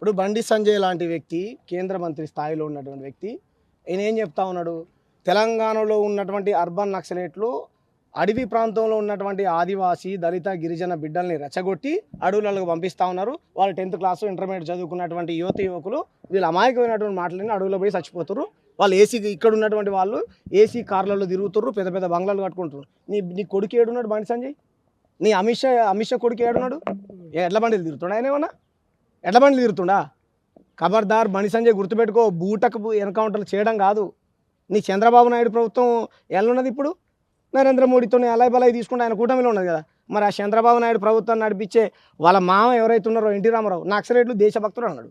ఇప్పుడు బండి సంజయ్ లాంటి వ్యక్తి కేంద్ర మంత్రి స్థాయిలో ఉన్నటువంటి వ్యక్తి ఈయన ఏం చెప్తా ఉన్నాడు? తెలంగాణలో ఉన్నటువంటి అర్బన్ నక్సలేట్లు అడవి ప్రాంతంలో ఉన్నటువంటి ఆదివాసీ దళిత గిరిజన బిడ్డల్ని రెచ్చగొట్టి అడవులకు పంపిస్తా ఉన్నారు. వాళ్ళు టెన్త్ క్లాస్ ఇంటర్మీడియట్ చదువుకున్నటువంటి యువత యువకులు వీళ్ళు అమాయకమైనటువంటి మాటలని అడవులో పోయి చచ్చిపోతారు వాళ్ళు ఏసీ ఇక్కడ ఉన్నటువంటి వాళ్ళు ఏసీ కార్లలో తిరుగుతుర్రు పెద్ద పెద్ద బంగ్లాలు కట్టుకుంటారు నీ నీ కొడుకు ఏడున్నాడు బండి సంజయ్? నీ అమిత్ షా అమిత్ షా కొడుకు ఏడున్నాడు? ఎడ్ల బండిలు తిరుగుతున్నాడు ఆయన ఏమన్నా? ఎడ్ల బండిలు తిరుగుతుండా ఖబర్దార్ మణి సంజయ్ గుర్తుపెట్టుకో బూటకు ఎన్కౌంటర్లు చేయడం కాదు. నీ చంద్రబాబు నాయుడు ప్రభుత్వం ఎల్లున్నది ఇప్పుడు? నరేంద్ర మోడీతో అలాయి బలాయి తీసుకుంటే ఆయన కూటమిలో ఉన్నది కదా. మరి ఆ చంద్రబాబు నాయుడు ప్రభుత్వాన్ని నడిపించే వాళ్ళ మామ ఎవరైతే ఉన్నారో ఎన్టీ రామారావు నక్సలైట్లు దేశభక్తులు అన్నాడు.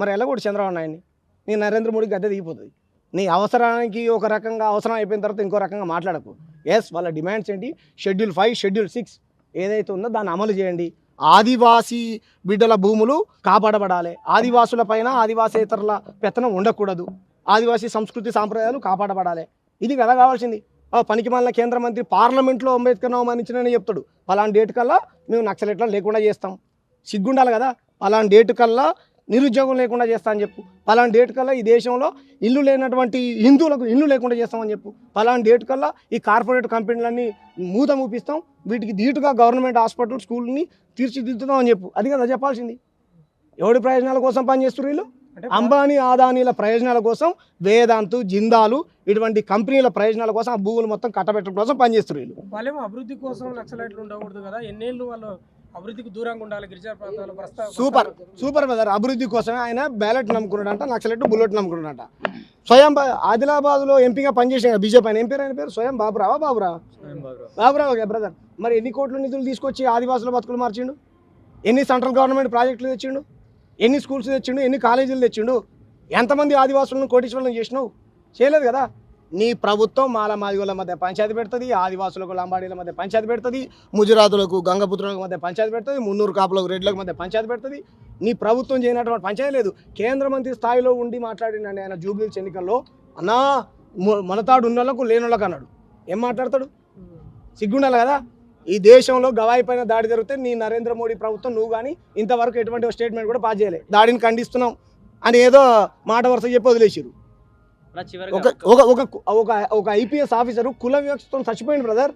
మరి ఎలా కూడా చంద్రబాబు నాయుడిని. నీ నరేంద్ర మోడీ గద్దె దిగిపోతుంది. నీ అవసరానికి ఒక రకంగా అవసరం అయిపోయిన తర్వాత ఇంకో రకంగా మాట్లాడకు. ఎస్ వాళ్ళ డిమాండ్స్ ఏంటి? షెడ్యూల్ ఫైవ్ షెడ్యూల్ సిక్స్ ఏదైతే ఉందో దాన్ని అమలు చేయండి. ఆదివాసీ బిడ్డల భూములు కాపాడబడాలి. ఆదివాసుల పైన ఆదివాసేతరుల పెత్తనం ఉండకూడదు. ఆదివాసీ సంస్కృతి సాంప్రదాయాలు కాపాడబడాలి. ఇది కదా కావాల్సింది. ఆ పనికి మళ్ళీ కేంద్ర మంత్రి పార్లమెంట్లో అంబేద్కర్ అవమానించినని చెప్తాడు. పలానా డేట్ కల్లా మేము నక్సలెట్లా లేకుండా చేస్తాం. సిగ్గుండాలి కదా. పలానా డేట్ కల్లా నిరుద్యోగం లేకుండా చేస్తా అని చెప్పు. పలానా డేట్ కల్లా ఈ దేశంలో ఇల్లు లేనటువంటి హిందువులకు ఇల్లు లేకుండా చేస్తామని చెప్పు. పలానా డేట్ కల్లా ఈ కార్పొరేట్ కంపెనీలన్నీ మూత మూపిస్తాం. వీటికి ధీటుగా గవర్నమెంట్ హాస్పిటల్ స్కూల్ని తీర్చిదిద్దుతాం అని చెప్పు. అది కదా చెప్పాల్సింది. ఎవడి ప్రయోజనాల కోసం పనిచేస్తారు వీళ్ళు? అంటే అంబానీ ఆదానీల ప్రయోజనాల కోసం వేదాంతు జిందాలు ఇటువంటి కంపెనీల ప్రయోజనాల కోసం ఆ భూములు మొత్తం కట్టబెట్టడం కోసం పనిచేస్తారు వీళ్ళు. వాళ్ళేమో అభివృద్ధి కోసం నక్సలైట్లు ఉండకూడదు కదా. ఎన్నేళ్ళు వాళ్ళు అభివృద్ధికి దూరంగా ఉండాలి గిరిజన ప్రాంతాల ప్రస్తుత సూపర్ సూపర్ బ్రదర్. అభివృద్ధి కోసమే ఆయన బ్యాలెట్ నమ్ముకున్నాడంట నక్సలెట్ బుల్లెట్ నమ్ముకున్నాడంట. స్వయం బా- ఆదిలాబాద్లో ఎంపీగా పనిచేసిన బీజేపీ ఆయన ఏం పేరు ఆయన పేరు? స్వయం బాబురావా బాబురావా? బాబురావు. Okay brother. మరి ఎన్ని కోట్ల నిధులు తీసుకొచ్చి ఆదివాసుల బతుకులు మార్చిండు? ఎన్ని సెంట్రల్ గవర్నమెంట్ ప్రాజెక్టులు తెచ్చిండు? ఎన్ని స్కూల్స్ తెచ్చిండు? ఎన్ని కాలేజీలు తెచ్చిండు? ఎంతమంది ఆదివాసులను కోటీశ్వరులను చేసినావు? చేయలేదు కదా? నీ ప్రభుత్వం మాల మాదిగోల మధ్య పంచాయతీ పెడుతుంది ఆదివాసులకు లంబాడీల మధ్య పంచాయతీ పెడుతుంది ముజురాతులకు గంగపుత్రులకు మధ్య పంచాయతీ పెడుతుంది మున్నూరు కాపులకు రెడ్లకు మధ్య పంచాయతీ పెడుతుంది. నీ ప్రభుత్వం చేయనటువంటి పంచాయతీ లేదు. కేంద్ర మంత్రి స్థాయిలో ఉండి మాట్లాడినండి ఆయన జూబ్లీ ఎన్నికల్లో. అన్నా మనతాడు ఉన్నోళ్ళకు లేనోళ్ళకు అన్నాడు. ఏం మాట్లాడతాడు? సిగ్గుండాలి కదా. ఈ దేశంలో గవాయి పైన దాడి జరిగితే నీ నరేంద్ర మోడీ ప్రభుత్వం నువ్వు కానీ ఇంతవరకు ఎటువంటి స్టేట్మెంట్ కూడా పాస్ చేయలేదు దాడిని ఖండిస్తున్నాం అని ఏదో మాట వరుస చెప్పి వదిలేసారు ఒక ఒక ఒక ఒక ఒక ఐపీఎస్ ఆఫీసరు కుల వివక్షతో చచ్చిపోయింది బ్రదర్.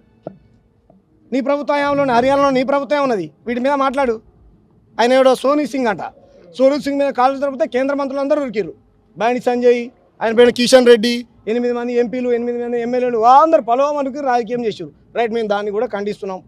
నీ ప్రభుత్వ హయాంలో హర్యానాలో నీ ప్రభుత్వం ఉన్నది వీటి మీద మాట్లాడు. ఆయన ఎవడో? సోనీ సింగ్ అంట. సోనీ సింగ్ మీద కాలు జరిపితే కేంద్ర మంత్రులు అందరూ ఉరికిరు బండి సంజయ్ ఆయన పైన కిషన్ రెడ్డి ఎనిమిది మంది ఎంపీలు ఎనిమిది మంది ఎమ్మెల్యేలు అందరు పలువ మనకి రాజకీయం చేసారు రైట్ మేము దాన్ని కూడా ఖండిస్తున్నాం.